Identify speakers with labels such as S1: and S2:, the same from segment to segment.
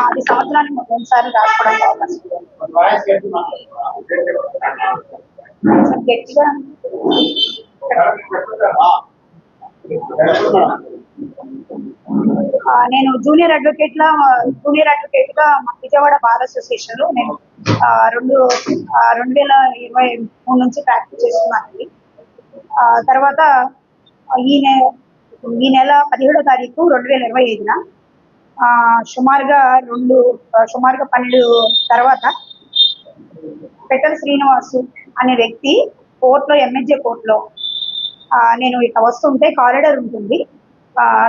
S1: అది సంవత్సరానికి రెండుసారి రాసుకోవడానికి అవకాశం గట్టిగా నేను జూనియర్ అడ్వకేట్ లా జూనియర్ అడ్వకేట్గా విజయవాడ బార్ అసోసియేషన్లో నేను రెండు రెండు వేల ఇరవై మూడు నుంచి ప్రాక్టీస్ చేస్తున్నాను తర్వాత ఈ ఈ నెల పదిహేడో తారీఖు రెండు వేల ఇరవై ఐదున సుమారుగా రెండు సుమారుగా పన్నెండు తర్వాత పెట్టల శ్రీనివాసు అనే వ్యక్తి కోర్టులో ఎంఎస్జే కోర్టులో నేను ఇట్లా వస్తుంటే కారిడార్ ఉంటుంది.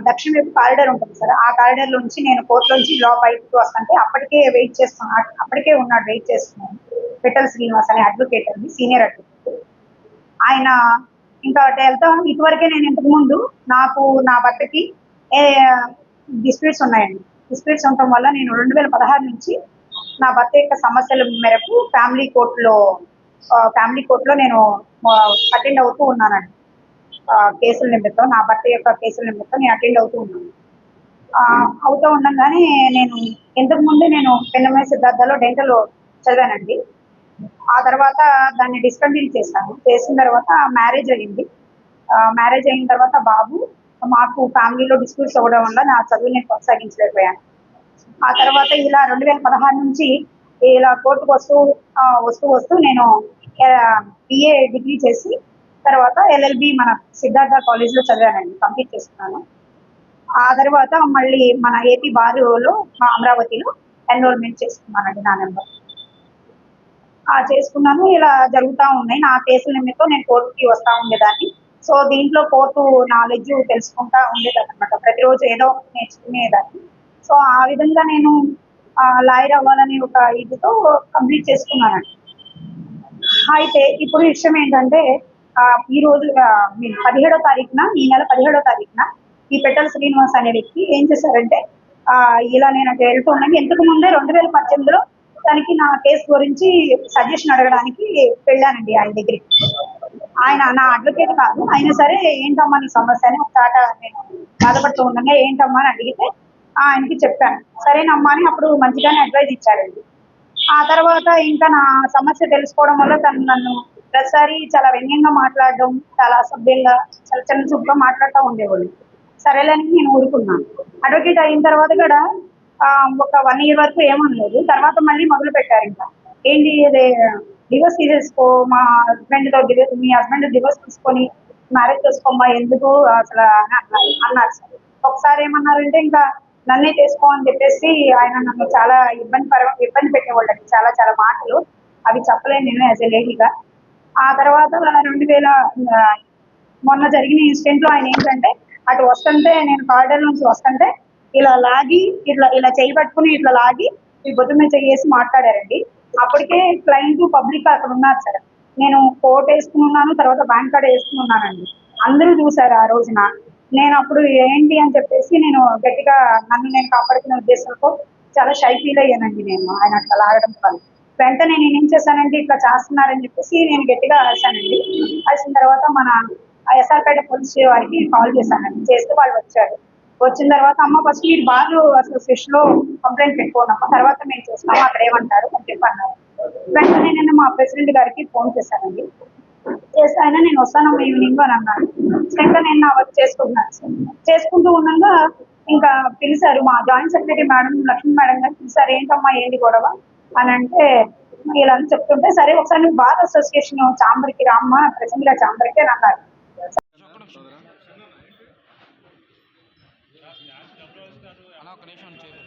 S1: దక్షిణ వైపు కారిడార్ ఉంటుంది సార్. ఆ కారిడార్ నుంచి నేను కోర్టు నుంచి లా బయటకు వస్తుంటే అప్పటికే వెయిట్ చేస్తున్నాను అప్పటికే ఉన్నాడు వెయిట్ చేస్తున్నాను పెట్టల శ్రీనివాస్ అనే అడ్వకేట్ అండి సీనియర్ అడ్వకేట్. ఆయన ఇంకా వెళ్తాం. ఇటువరకే నేను ఇంతకు ముందు నాకు నా భర్తకి డిస్ప్యూట్స్ ఉన్నాయండి. డిస్ప్యూట్స్ ఉండటం వల్ల నేను రెండు వేల పదహారు నుంచి నా భర్త యొక్క సమస్యల మేరకు ఫ్యామిలీ కోర్టులో ఫ్యామిలీ కోర్టులో నేను అటెండ్ అవుతూ ఉన్నానండి. కేసుల నిమిత్తం నా భర్త యొక్క కేసుల నిమిత్తం నేను అటెండ్ అవుతూ ఉన్నాను. అవుతూ ఉండగానే నేను ఇంతకు ముందే నేను పెన్నమే సిద్ధార్థలో డెంటల్ చదివానండి. ఆ తర్వాత దాన్ని డిస్కంటిన్యూ చేశాను. చేసిన తర్వాత మ్యారేజ్ అయింది మ్యారేజ్ అయిన తర్వాత బాబు మాకు ఫ్యామిలీలో డిస్ప్యూట్స్ అవ్వడం వల్ల నా చదువు నేను కొనసాగించలేకపోయాను. ఆ తర్వాత ఇలా రెండు వేల పదహారు నుంచి ఇలా కోర్టుకు వస్తూ వస్తూ వస్తూ నేను బిఏ డిగ్రీ చేసి తర్వాత ఎల్ఎల్బి మన సిద్ధార్థ కాలేజ్లో చదివానండి. కంప్లీట్ చేసుకున్నాను ఆ తర్వాత మళ్ళీ మన ఏపీ బారులో అమరావతిలో ఎన్రోల్మెంట్ చేసుకున్నానండి నా నెంబర్ చేసుకున్నాను. ఇలా జరుగుతూ ఉన్నాయి. నా కేసుల నిమిత్తం నేను కోర్టుకి వస్తూ ఉండేదాన్ని. సో దీంట్లో కోర్టు నాలెడ్జ్ తెలుసుకుంటా ఉండేదాన్ని అనమాట ప్రతిరోజు ఏదో నేర్చుకునేదాన్ని. సో ఆ విధంగా నేను లాయర్ అవ్వాలనే ఒక ఇదితో కంప్లీట్ చేసుకున్నానండి అయితే ఇప్పుడు విషయం ఏంటంటే ఈ రోజు పదిహేడో తారీఖున ఈ నెల పదిహేడో తారీఖున ఈ పెట్టల శ్రీనివాస్ అనే వ్యక్తి ఏం చేశారంటే ఇలా నేను అటు వెళ్తున్నాను ఇంతకు ముందే రెండు వేల పద్దెనిమిదిలో తనకి నా కేసు గురించి సజెషన్ అడగడానికి వెళ్ళానండి ఆయన దగ్గరికి. ఆయన నా అడ్వకేట్ కాదు. అయినా సరే ఏంటమ్మా నీ సమస్య అని ఒక తాట నేను బాధపడుతూ ఉండగా ఏంటమ్మా అని అడిగితే ఆయనకి చెప్పాను. సరేనమ్మా అని అప్పుడు మంచిగానే అడ్వైజ్ ఇచ్చారండి ఆ తర్వాత ఇంకా నా సమస్య తెలుసుకోవడం వల్ల తను నన్ను ప్రతిసారి చాలా వ్యంగ్యంగా మాట్లాడడం చాలా అసభ్యంగా చాలా చిన్న చూపుగా మాట్లాడుతూ ఉండేవాళ్ళు సరేలేని నేను ఊరుకున్నాను. అడ్వకేట్ అయిన తర్వాత కూడా ఒక వన్ ఇయర్ వరకు ఏమనలేదు. తర్వాత మళ్ళీ మొదలు పెట్టారు ఇంకా. ఏంటి అదే డివోర్స్ తీసేసుకో మా హస్బెండ్తో divorce- మీ హస్బెండ్ డివోర్స్ తీసుకొని మ్యారేజ్ చేసుకోమ్మా ఎందుకు అసలు అన్నారు. సార్. ఒకసారి ఏమన్నారంటే ఇంకా నన్నే చేసుకో అని చెప్పేసి ఆయన నన్ను చాలా ఇబ్బంది పర ఇబ్బంది పెట్టేవాళ్ళండి. చాలా చాలా మాటలు. అవి చెప్పలేను నేను యాజ్ ఎ లేడీగా ఆ తర్వాత రెండు వేల మొన్న జరిగిన ఇన్సిడెంట్లో ఆయన ఏంటంటే అటు వస్తుంటే నేను కారిడార్ నుంచి వస్తుంటే ఇలా లాగి ఇట్లా ఇలా చేయబట్టుకుని ఇట్లా లాగి ఈ బొద్దు మీద చేసి మాట్లాడారండి. అప్పటికే క్లయింట్ పబ్లిక్ అక్కడ ఉన్నారు సార్. నేను కోట్ వేసుకుని ఉన్నాను తర్వాత బ్యాంక్ కార్డ్ వేసుకుని ఉన్నానండి. అందరూ చూసారు ఆ రోజున. నేను అప్పుడు ఏంటి అని చెప్పేసి నేను గట్టిగా నన్ను నేను కాపాడుకునే ఉద్దేశంతో చాలా షై ఫీల్ అయ్యానండి నేను. ఆయన అట్లా లాగడం వల్ల. వెంటనే నేను ఏం చేశానంటే ఇట్లా చేస్తున్నారని చెప్పేసి నేను గట్టిగా అరిశానండి అరిసిన తర్వాత మన ఎస్ఆర్పేట పోలీస్ వారికి కాల్ చేశానండి. చేస్తే వాళ్ళు వచ్చారు. వచ్చిన తర్వాత అమ్మ ఫస్ట్ మీరు బార్ అసోసియేషన్లో కంప్లైంట్ పెట్టుకోండి తర్వాత మేము చూస్తాము అక్కడ ఏమంటారు అని చెప్పి అన్నారు. వెంటనే నేను మా ప్రెసిడెంట్ గారికి ఫోన్ చేశానండి. చేస్తే ఆయన నేను వస్తాను ఈవినింగ్ అని అన్నాను ఇంకా నేను నా వర్క్ చేసుకుంటున్నాను. సార్ చేసుకుంటూ ఉండగా ఇంకా పిలిచారు మా joint secretary madam Lakshmi madam గారు పిలిచారు ఏంటమ్మా ఏంటి గొడవ? అని అంటే ఇలా చెప్తుంటే సరే ఒకసారి నువ్వు బార్ అసోసియేషన్ చాంబర్కి రామ్మా ప్రెసిడెంట్ గారు చాంబర్కి అని అన్నారు.
S2: అలా ఒక నిమిషం చేయి